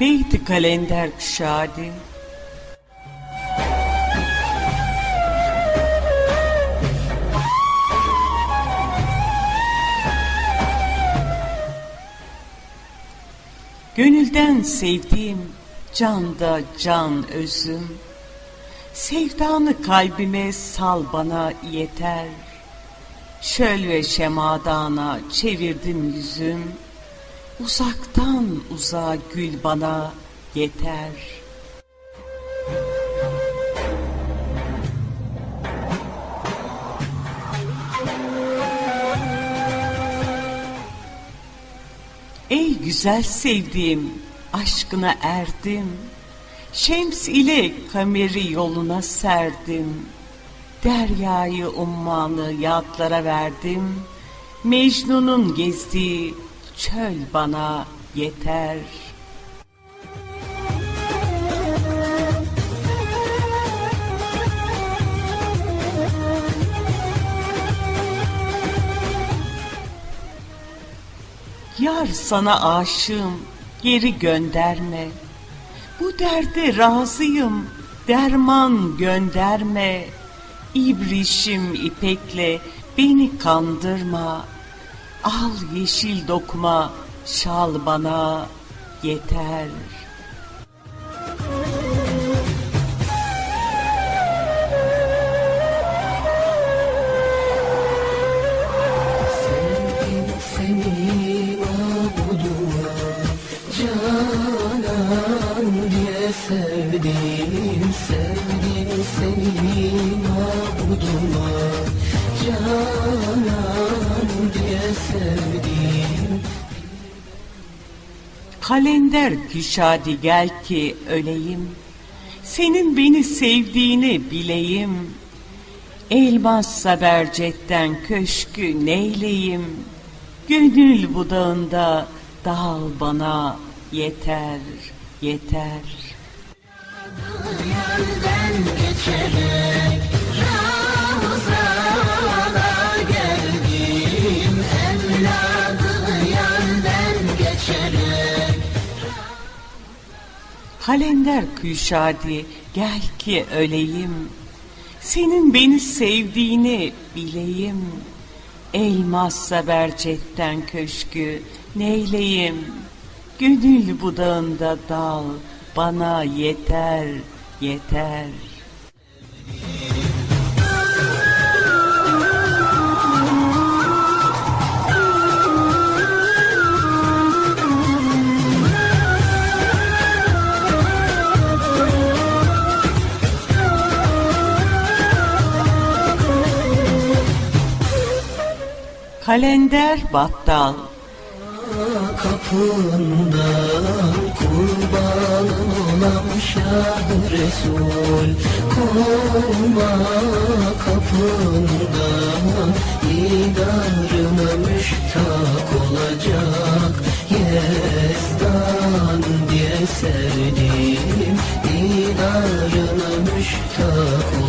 Neydi kalender kuşadi? Gönülden sevdiğim canda can özüm. Sevdanı kalbime sal bana yeter. Şöl ve şemadana çevirdim yüzüm. Uzaktan uzağa gül bana yeter. Ey güzel sevdiğim, aşkına erdim. Şems ile kameri yoluna serdim. Deryayı ummanı yatlara verdim. Mecnun'un gezdiği çöl bana yeter. Yar sana aşığım, geri gönderme. Bu derde razıyım, derman gönderme. İbrişim ipekle beni kandırma. Al yeşil dokma, şal bana yeter. Sevdim Sevdim seni mabuduma Canan diye Kalender küşadi gel ki öleyim. Senin beni sevdiğini bileyim. Elmas Sabercet'ten köşkü neyleyim? Gönül budağında dal bana yeter, yeter. Yerden geçerek Kalender küşadi gel ki öleyim. Senin beni sevdiğini bileyim. Elmas Sabercet'ten köşkü neyleyim? Gönül budağında dal bana yeter, yeter. Kalender battal. Kapından kurbanın olam Şah Resul. Koruma kapından İdarına müştak olacak. Yezdan diye sevdim İdarına müştak olacak